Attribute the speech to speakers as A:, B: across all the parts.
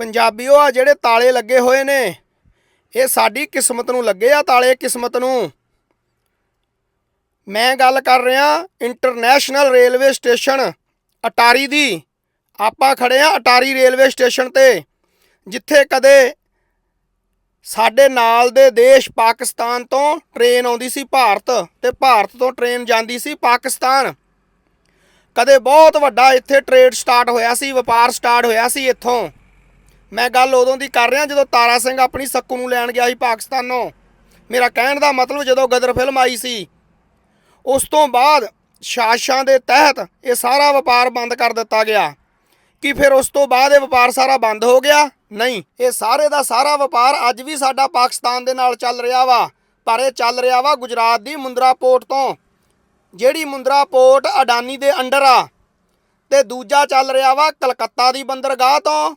A: ਪੰਜਾਬੀਓ ਆ ਜਿਹੜੇ ਤਾਲੇ ਲੱਗੇ ਹੋਏ ਨੇ। ਇਹ ਸਾਡੀ ਕਿਸਮਤ ਨੂੰ ਲੱਗੇ ਆ ਤਾਲੇ ਕਿਸਮਤ ਨੂੰ। ਮੈਂ ਗੱਲ ਕਰ ਰਿਹਾ ਇੰਟਰਨੈਸ਼ਨਲ ਰੇਲਵੇ ਸਟੇਸ਼ਨ ਅਟਾਰੀ ਦੀ। ਆਪਾਂ ਖੜੇ ਆ ਅਟਾਰੀ ਰੇਲਵੇ ਸਟੇਸ਼ਨ ਤੇ, ਜਿੱਥੇ ਕਦੇ ਸਾਡੇ ਨਾਲ ਦੇ ਦੇਸ਼ ਪਾਕਿਸਤਾਨ ਤੋਂ ਟ੍ਰੇਨ ਆਉਂਦੀ ਸੀ ਭਾਰਤ ਤੇ ਭਾਰਤ ਤੋਂ ਟ੍ਰੇਨ ਜਾਂਦੀ ਸੀ ਪਾਕਿਸਤਾਨ। ਕਦੇ ਬਹੁਤ ਵੱਡਾ ਇੱਥੇ ਟ੍ਰੇਡ ਸਟਾਰਟ ਹੋਇਆ ਸੀ, ਵਪਾਰ ਸਟਾਰਟ ਹੋਇਆ ਸੀ ਇੱਥੋਂ। ਮੈਂ ਗੱਲ ਉਦੋਂ ਦੀ ਕਰ ਰਿਹਾ ਜਦੋਂ ਤਾਰਾ ਸਿੰਘ ਆਪਣੀ ਸੱਕੂ ਨੂੰ ਲੈਣ ਗਿਆ ਸੀ ਪਾਕਿਸਤਾਨੋਂ। ਮੇਰਾ ਕਹਿਣ ਦਾ ਮਤਲਬ ਜਦੋਂ ਗਦਰ ਫਿਲਮ ਆਈ ਸੀ, ਉਸ ਤੋਂ ਬਾਅਦ ਸ਼ਾਸ਼ਾਂ ਦੇ ਤਹਿਤ ਇਹ ਸਾਰਾ ਵਪਾਰ ਬੰਦ ਕਰ ਦਿੱਤਾ ਗਿਆ। ਕਿ ਫਿਰ ਉਸ ਤੋਂ ਬਾਅਦ ਇਹ ਵਪਾਰ ਸਾਰਾ ਬੰਦ ਹੋ ਗਿਆ? ਨਹੀਂ, ਇਹ ਸਾਰੇ ਦਾ ਸਾਰਾ ਵਪਾਰ ਅੱਜ ਵੀ ਸਾਡਾ ਪਾਕਿਸਤਾਨ ਦੇ ਨਾਲ ਚੱਲ ਰਿਹਾ ਵਾ, ਪਰ ਇਹ ਚੱਲ ਰਿਹਾ ਵਾ ਗੁਜਰਾਤ ਦੀ ਮੁੰਦਰਾ ਪੋਰਟ ਤੋਂ। ਜਿਹੜੀ ਮੁੰਦਰਾ ਪੋਰਟ ਅਡਾਨੀ ਦੇ ਅੰਡਰ ਆ, ਤੇ ਦੂਜਾ ਚੱਲ ਰਿਹਾ ਵਾ ਕਲਕੱਤਾ ਦੀ ਬੰਦਰਗਾਹ ਤੋਂ।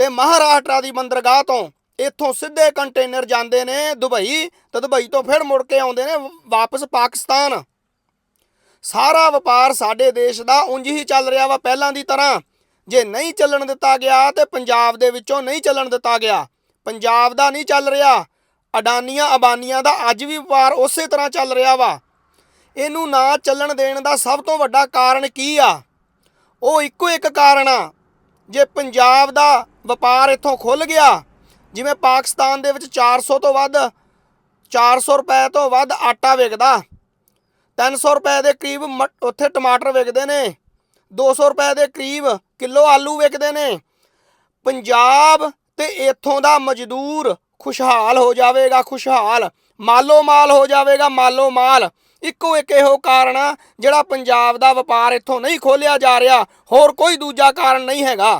A: ਤੇ ਮਹਾਰਾਸ਼ਟਰਾ ਦੀ ਬੰਦਰਗਾਹ ਤੋਂ ਇੱਥੋਂ ਸਿੱਧੇ ਕੰਟੇਨਰ ਜਾਂਦੇ ਨੇ ਦੁਬਈ, ਤੇ ਦੁਬਈ ਤੋਂ ਫਿਰ ਮੁੜ ਕੇ ਆਉਂਦੇ ਨੇ ਵਾਪਸ ਪਾਕਿਸਤਾਨ। ਸਾਰਾ ਵਪਾਰ ਸਾਡੇ ਦੇਸ਼ ਦਾ ਉਂਝ ਹੀ ਚੱਲ ਰਿਹਾ ਵਾ ਪਹਿਲਾਂ ਦੀ ਤਰ੍ਹਾਂ। ਜੇ ਨਹੀਂ ਚੱਲਣ ਦਿੱਤਾ ਗਿਆ ਤੇ ਪੰਜਾਬ ਦੇ ਵਿੱਚੋਂ ਨਹੀਂ ਚੱਲਣ ਦਿੱਤਾ ਗਿਆ। ਪੰਜਾਬ ਦਾ ਨਹੀਂ ਚੱਲ ਰਿਹਾ। ਅਡਾਨੀਆਂ, ਅਬਾਨੀਆਂ ਦਾ ਅੱਜ ਵੀ ਵਪਾਰ ਉਸੇ ਤਰ੍ਹਾਂ ਚੱਲ ਰਿਹਾ ਵਾ। ਇਹਨੂੰ ਨਾ ਚੱਲਣ ਦੇਣ ਦਾ ਸਭ ਤੋਂ ਵੱਡਾ ਕਾਰਨ ਕੀ ਆ? ਉਹ ਇੱਕੋ ਇੱਕ ਕਾਰਨ ਆ। ਜੇ ਪੰਜਾਬ ਦਾ ਵਪਾਰ ਇੱਥੋਂ ਖੁੱਲ ਗਿਆ, ਜਿਵੇਂ ਪਾਕਿਸਤਾਨ ਦੇ ਵਿੱਚ 400 ਤੋਂ ਵੱਧ 400 ਰੁਪਏ ਤੋਂ ਵੱਧ ਆਟਾ ਵਿਕਦਾ 300 ਰੁਪਏ ਦੇ ਕਰੀਬ ਮ- ਉੱਥੇ ਟਮਾਟਰ ਵਿਕਦੇ ਨੇ 200 ਰੁਪਏ ਦੇ ਕਰੀਬ ਕਿਲੋ ਆਲੂ ਵਿਕਦੇ ਨੇ। ਪੰਜਾਬ ਤੇ ਇੱਥੋਂ ਦਾ ਮਜ਼ਦੂਰ ਖੁਸ਼ਹਾਲ ਹੋ ਜਾਵੇਗਾ, ਖੁਸ਼ਹਾਲ। ਮਾਲੋ ਮਾਲ ਹੋ ਜਾਵੇਗਾ, ਮਾਲੋ ਮਾਲ। ਇੱਕੋ ਇੱਕ ਇਹੋ ਕਾਰਨ ਆ ਜਿਹੜਾ ਪੰਜਾਬ ਦਾ ਵਪਾਰ ਇੱਥੋਂ ਨਹੀਂ ਖੋਲਿਆ ਜਾ ਰਿਹਾ। ਹੋਰ ਕੋਈ ਦੂਜਾ ਕਾਰਨ ਨਹੀਂ ਹੈਗਾ।